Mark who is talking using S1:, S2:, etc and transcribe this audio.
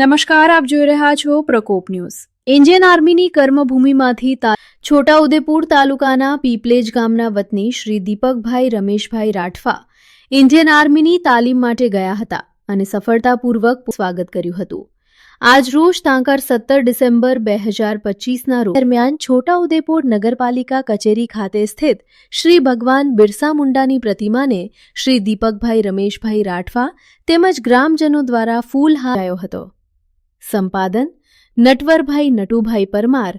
S1: નમસ્કાર, આપ જોઈ રહ્યા છો પ્રકોપ ન્યૂઝ. ઇન્ડિયન આર્મીની કર્મભૂમિમાંથી છોટાઉદેપુર તાલુકાના પીપલેજ ગામના વતની શ્રી દીપકભાઈ રમેશભાઈ રાઠવા ઇન્ડિયન આર્મીની તાલીમ માટે ગયા હતા અને સફળતાપૂર્વક સ્વાગત કર્યું હતું. આજરોજ તાંકર સત્તર ડિસેમ્બર બે હજાર પચીસના રોજ દરમિયાન છોટાઉદેપુર નગરપાલિકા કચેરી ખાતે સ્થિત શ્રી ભગવાન બિરસા મુંડાની પ્રતિમાને શ્રી દીપકભાઈ રમેશભાઈ રાઠવા તેમજ ગ્રામજનો દ્વારા ફૂલહાર આવ્યો હતો. સંપાદન નટવરભાઈ નટુભાઈ પરમાર